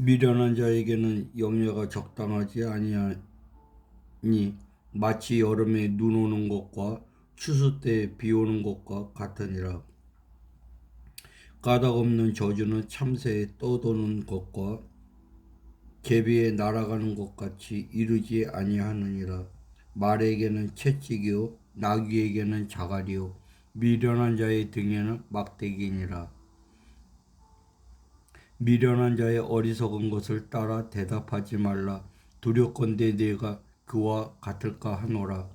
미련한 자에게는 영예가 적당하지 아니하니 마치 여름에 눈 오는 것과 추수 때비 오는 것과 같으니라. 까닭 없는 저주는 참새에 떠도는 것과 제비에 날아가는 것 같이 이르지 아니하느니라. 말에게는 채찍이요 나귀에게는 자갈이요 미련한 자의 등에는 막대기니라. 미련한 자의 어리석은 것을 따라 대답하지 말라. 두렵건대 내가 그와 같을까 하노라.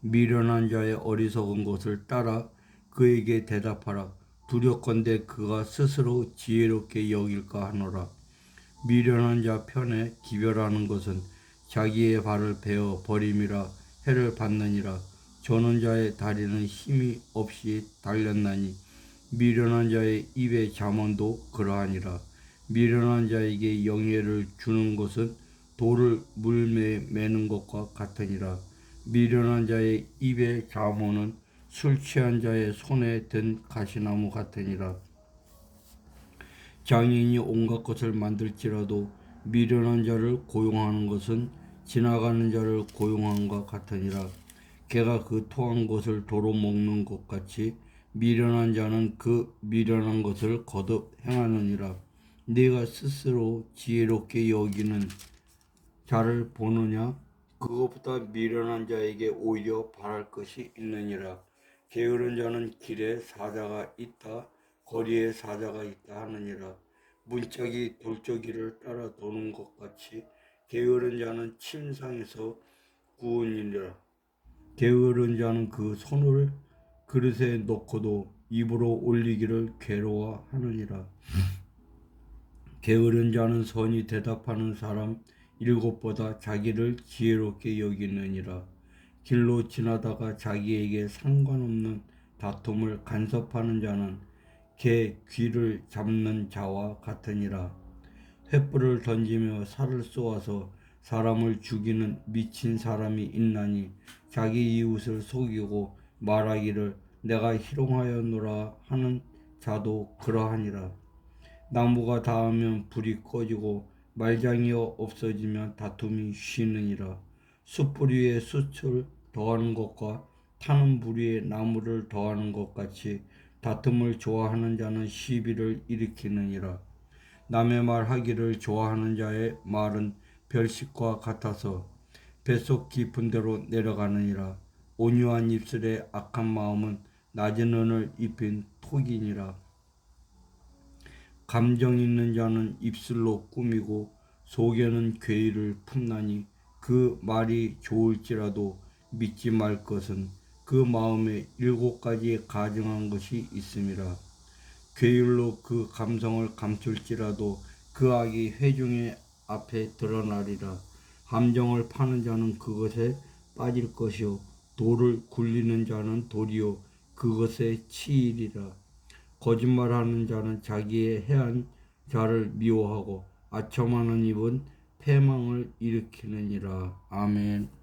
미련한 자의 어리석은 것을 따라 그에게 대답하라. 두렵건대 그가 스스로 지혜롭게 여길까 하노라. 미련한 자 편에 기별하는 것은 자기의 발을 베어 버림이라 해를 받느니라. 저는 자의 다리는 힘이 없이 달렸나니 미련한 자의 입의 잠언도 그러하니라. 미련한 자에게 영예를 주는 것은 돌을 물매 매는 것과 같으니라. 미련한 자의 입의 잠언은 술 취한 자의 손에 든 가시나무 같으니라. 장인이 온갖 것을 만들지라도 미련한 자를 고용하는 것은 지나가는 자를 고용함과 같으니라. 개가 그 토한 것을 도로 먹는 것 같이 미련한 자는 그 미련한 것을 거듭 행하느니라. 네가 스스로 지혜롭게 여기는 자를 보느냐? 그것보다 미련한 자에게 오히려 바랄 것이 있느니라. 게으른 자는 길에 사자가 있다, 거리에 사자가 있다 하느니라. 문짝이 돌저기를 따라 도는 것 같이 게으른 자는 침상에서 구우니라. 게으른 자는 그 손을 그릇에 넣고도 입으로 올리기를 괴로워하느니라. 게으른 자는 선이 대답하는 사람 일곱보다 자기를 지혜롭게 여기느니라. 길로 지나다가 자기에게 상관없는 다툼을 간섭하는 자는 개 귀를 잡는 자와 같으니라. 횃불을 던지며 살을 쏘아서 사람을 죽이는 미친 사람이 있나니 자기 이웃을 속이고 말하기를 내가 희롱하였노라 하는 자도 그러하니라. 나무가 닿으면 불이 꺼지고 말장이 없어지면 다툼이 쉬느니라. 숯불 위에 숯을 더하는 것과 타는 불 위에 나무를 더하는 것 같이 다툼을 좋아하는 자는 시비를 일으키느니라. 남의 말 하기를 좋아하는 자의 말은 별식과 같아서 뱃속 깊은 데로 내려가느니라. 온유한 입술에 악한 마음은 낮은 은을 입힌 톡이니라. 감정 있는 자는 입술로 꾸미고 속에는 괴의를 품나니 그 말이 좋을지라도 믿지 말 것은 그 마음에 일곱 가지 가증한 것이 있음이라. 괴율로 그 감성을 감출지라도 그 악이 회중의 앞에 드러나리라. 함정을 파는 자는 그것에 빠질 것이요 돌을 굴리는 자는 돌이요 그것에 치이리라. 거짓말하는 자는 자기의 해한 자를 미워하고 아첨하는 입은 패망을 일으키느니라. 아멘.